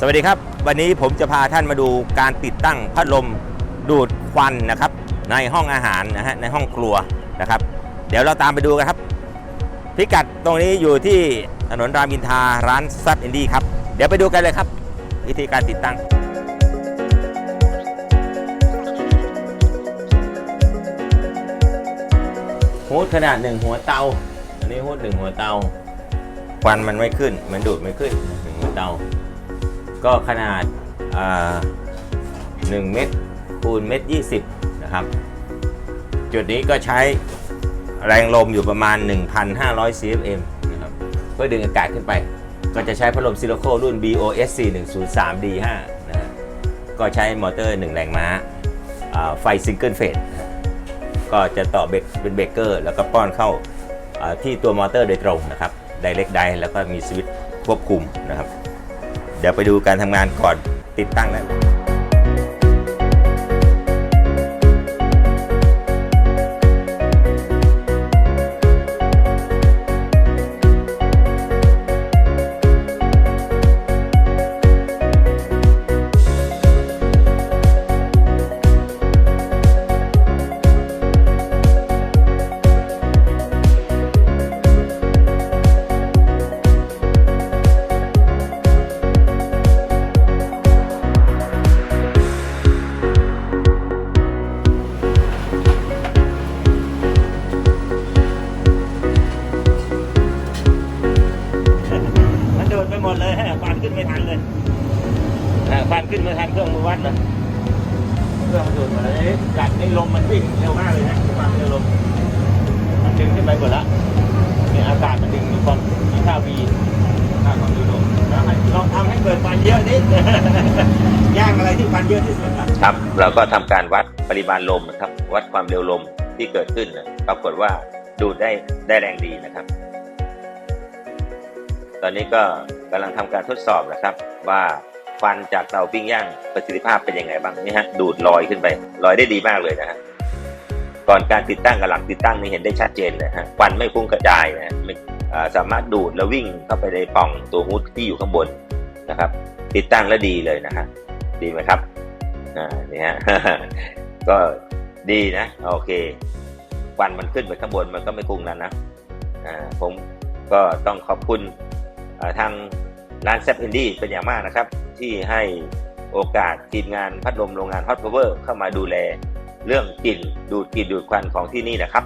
สวัสดีครับ วันนี้ผมจะพาท่านมาดูการติดตั้งพัดลมดูดควันนะครับ ในห้องอาหารนะฮะในห้องครัวนะครับ เดี๋ยวเราตามไปดูกันครับ พิกัดตรงนี้อยู่ที่ถนนรามอินทาร้านซับอินดี้ครับ เดี๋ยวไปดูกันเลยครับ วิธีการติดตั้งฮูดขนาดหนึ่งหัวเตา อันนี้ฮูดหนึ่งหัวเตาควันมันไม่ขึ้น มันดูดไม่ขึ้นหนึ่งหัวเตา ก็ขนาดอ่าหนึ่งเมตรคูณเมตรยี่สิบนะครับ จุดนี้ก็ใช้แรงลมอยู่ประมาณ 1,500 cfm นะครับเพื่อดึงอากาศขึ้นไป ก็จะใช้พัดลมซิลิโครุ่น BOS 4103D5 นะก็ใช้มอเตอร์ 1 แรงม้าไฟซิงเกิลเฟสก็จะต่อเบรกเป็นเบรกเกอร์ แล้วก็ป้อนเข้าอ่าที่ตัวมอเตอร์โดยตรงนะครับไดเรกไดแล้วก็มีสวิตช์ควบคุมนะครับ เดี๋ยวไปดูการทำงานก่อนติดตั้งนะ เลยฟันขึ้นไม่ทันเครื่องมือวัดเลยเครื่องมันโดดหมดเลยกัดในลมมันวิ่งเร็วมากเลยนะความเร็วลมมันดึงขึ้นไปหมดละเนี่ยอากาศมันดึงมีความมีค่าวีค่าความเร็วลมแล้วให้ลองทำให้เกิดฟันเยอะนิดย่างอะไรที่ฟันเยอะที่สุดครับ เราก็ทำการวัดปริมาณลมนะครับ วัดความเร็วลมที่เกิดขึ้นนะปรากฏว่าดูดได้ได้แรงดีนะครับต อนนี้ก็กำลังทำการทดสอบนะครับ ว่าควันจากเตาปิ้งย่างประสิทธิภาพเป็นยังไงบ้างนี่ฮะดูดลอยขึ้นไปลอยได้ดีมากเลยนะฮะก่อนการติดตั้งกับหลังติดตั้งนี่เห็นได้ชัดเจนเลยฮะควันไม่พุ่งกระจายนะฮะสามารถดูดแล้ววิ่งเข้าไปในปล่องตัวฮูดที่อยู่ข้างบนนะครับ ติดตั้งแล้วดีเลยนะฮะดีไหมครับอ่านี่ฮะก็ดีนะโอเคควันมันขึ้นไปข้างบนมันก็ไม่พุ่งแล้วนะอ่าผมก็ต้องขอบคุณ ทางร้านแซฟอินดี้เป็นอย่างมากนะครับ ที่ให้โอกาสทีมงานพัดลมโรงงานฮอตพาวเวอร์เข้ามาดูแล เรื่องกลิ่นดูดกลิ่นดูดควันของที่นี่นะครับ